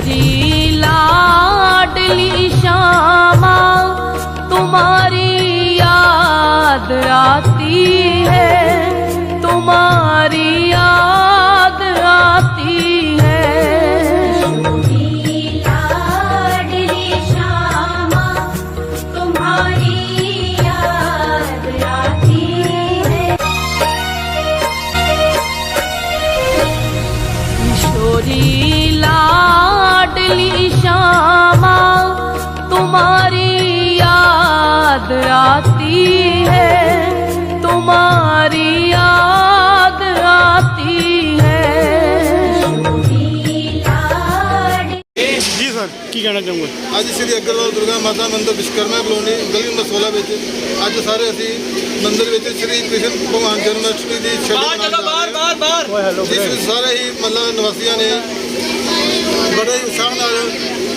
किशोरी लाडली श्यामा तुम्हारी याद आती है तुम्हारी याद आती है याद आती है तुम्हारी याद आती है लाड ਜੀ ਸਰ ਕੀ ਕਹਿਣਾ ਚਾਹੋਗੇ ਅੱਜ ਸ੍ਰੀ ਅਗਰਵਾਲ ਦੁਰਗਾ ਮਾਤਾ ਮੰਦਿਰ ਵਿਸ਼ਕਰਮਾ ਕਲੋਨੀ ਗਲੀ ਨੰਬਰ 16 ਵਿੱਚ ਅੱਜ ਸਾਰੇ ਅਸੀਂ ਮੰਦਿਰ ਵਿੱਚ ਸ੍ਰੀ ਕ੍ਰਿਸ਼ਨ ਭਗਵਾਨ ਜਨਮ ਅਸ਼ਟਮੀ ਦੀ ਛੱਡ ਚਲੋ ਬਾਹਰ ਬਾਹਰ ਬਾਹਰ ਜਿਸ ਵਿੱਚ ਸਾਰੇ ਹੀ ਮੱਲਾ ਨਿਵਾਸੀਆਂ ਨੇ ਬੜੇ ਹੀ ਉਤਸ਼ਾਹ ਨਾਲ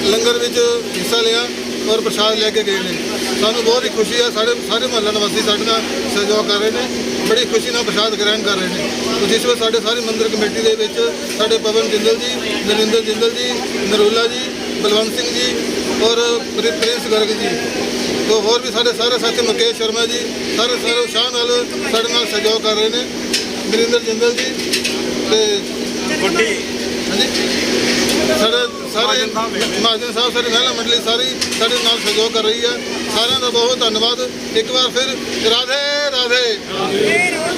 ਲੰਗਰ ਵਿੱਚ ਹਿੱਸਾ ਲਿਆ ਔਰ ਪ੍ਰਸ਼ਾਦ ਲੈ ਕੇ ਗਏ ਨੇ। ਸਾਨੂੰ ਬਹੁਤ ਹੀ ਖੁਸ਼ੀ ਹੈ, ਸਾਡੇ ਸਾਰੇ ਮਹੱਲਾ ਨਿਵਾਸੀ ਸਾਡੇ ਨਾਲ ਸਹਿਯੋਗ ਕਰ ਰਹੇ ਨੇ। ਬੜੀ ਖੁਸ਼ੀ ਨਾਲ ਪ੍ਰਸ਼ਾਦ ਗ੍ਰਹਿਣ ਕਰ ਰਹੇ ਨੇ। ਜਿਸ ਵਿੱਚ ਸਾਡੇ ਸਾਰੇ ਮੰਦਿਰ ਕਮੇਟੀ ਦੇ ਵਿੱਚ ਸਾਡੇ ਪਵਨ ਜਿੰਦਲ ਜੀ, ਨਰਿੰਦਰ ਜਿੰਦਲ ਜੀ, ਨਰੂਲਾ ਜੀ, ਬਲਵੰਤ ਸਿੰਘ ਜੀ ਔਰ ਪ੍ਰਿ- ਪ੍ਰਿੰਸ ਗਰਗ ਜੀ। ਤੋਂ ਹੋਰ ਵੀ ਸਾਡੇ ਸਾਰੇ ਸਾਥੀ ਮੁਕੇਸ਼ ਸ਼ਰਮਾ ਜੀ, ਸਾਰੇ ਸਾਰੇ ਉਤਸ਼ਾਹ ਨਾਲ ਸਾਡੇ ਨਾਲ ਸਹਿਯੋਗ ਕਰ ਰਹੇ ਨੇ। ਨਰਿੰਦਰ ਜਿੰਦਲ ਜੀ ਤੇ ਵੱਡੀ ਸਾਡੇ ਸਾਰੇ ਮਹਾਜਨ ਸਾਹਿਬ ਸਾਰੀ ਮਹਿਲਾ ਮੰਡਲੀ ਸਾਰੀ ਸਾਡੇ ਨਾਲ ਸਹਿਯੋਗ ਕਰ ਰਹੀ ਹੈ। ਸਾਰਿਆਂ ਦਾ ਬਹੁਤ ਧੰਨਵਾਦ। ਇੱਕ ਵਾਰ ਫਿਰ ਰਾਧੇ ਰਾਧੇ।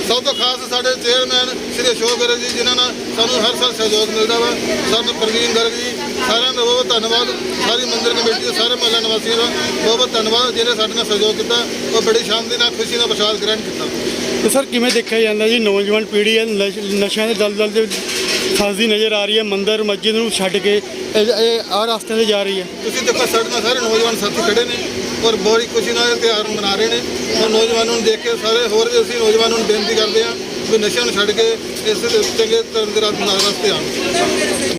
ਸਭ ਤੋਂ ਖਾਸ ਸਾਡੇ ਚੇਅਰਮੈਨ ਸ੍ਰੀ ਅਸ਼ੋਕ ਗਰਗ ਜੀ ਜਿਨ੍ਹਾਂ ਨਾਲ ਸਾਨੂੰ ਹਰ ਸਾਲ ਸਹਿਯੋਗ ਮਿਲਦਾ ਵਾ। ਸਾਨੂੰ ਪ੍ਰਵੀਨ ਗਰਗ ਜੀ ਸਾਰਿਆਂ ਦਾ ਬਹੁਤ ਧੰਨਵਾਦ। ਸਾਰੀ ਮੰਦਿਰ ਕਮੇਟੀ ਦੇ ਸਾਰੇ ਮਹੱਲਾ ਨਿਵਾਸੀਆਂ ਦਾ ਬਹੁਤ ਬਹੁਤ ਧੰਨਵਾਦ ਜਿਹਨੇ ਸਾਡੇ ਨਾਲ ਸਹਿਯੋਗ ਕੀਤਾ। ਉਹ ਬੜੀ ਸ਼ਾਂਤੀ ਨਾਲ ਖੁਸ਼ੀ ਨਾਲ ਪ੍ਰਸ਼ਾਦ ਗ੍ਰਹਿਣ ਕੀਤਾ। ਤੇ ਸਰ ਕਿਵੇਂ ਦੇਖਿਆ ਜਾਂਦਾ ਜੀ? ਨੌਜਵਾਨ ਪੀੜ੍ਹੀ ਹੈ ਨਸ਼- ਨਸ਼ਿਆਂ ਦੇ ਦਲਦਲ ਦੇ ਫਸਦੀ ਨਜ਼ਰ ਆ ਰਹੀ ਹੈ, ਮੰਦਰ, ਮਸਜਿਦ ਨੂੰ ਛੱਡ ਕੇ। ਇਹ ਇਹ ਆਹ ਰਸਤੇ ਤੇ ਜਾ ਰਹੀ ਹੈ। ਤੁਸੀਂ ਦੇਖੋ ਸਾਡੇ ਨਾਲ ਸਾਰੇ ਨੌਜਵਾਨ ਸਾਥੀ ਖੜੇ ਨੇ ਔਰ ਬੜੀ ਖੁਸ਼ੀ ਨਾਲ ਇਹ ਤਿਉਹਾਰ ਮਨਾ ਰਹੇ ਨੇ। ਔਰ ਨੌਜਵਾਨਾਂ ਨੂੰ ਦੇਖ ਕੇ ਸਾਰੇ ਹੋਰ ਵੀ ਅਸੀਂ ਨੌਜਵਾਨਾਂ ਨੂੰ ਬੇਨਤੀ ਕਰਦੇ ਹਾਂ ਵੀ ਨਸ਼ਿਆਂ ਨੂੰ ਛੱਡ ਕੇ ਇਸ ਚੰਗੇ ਧਰਮ ਦੇ ਰਾਹ ਮਨਾਉਣ ਵਾਸਤੇ ਆਉਣ।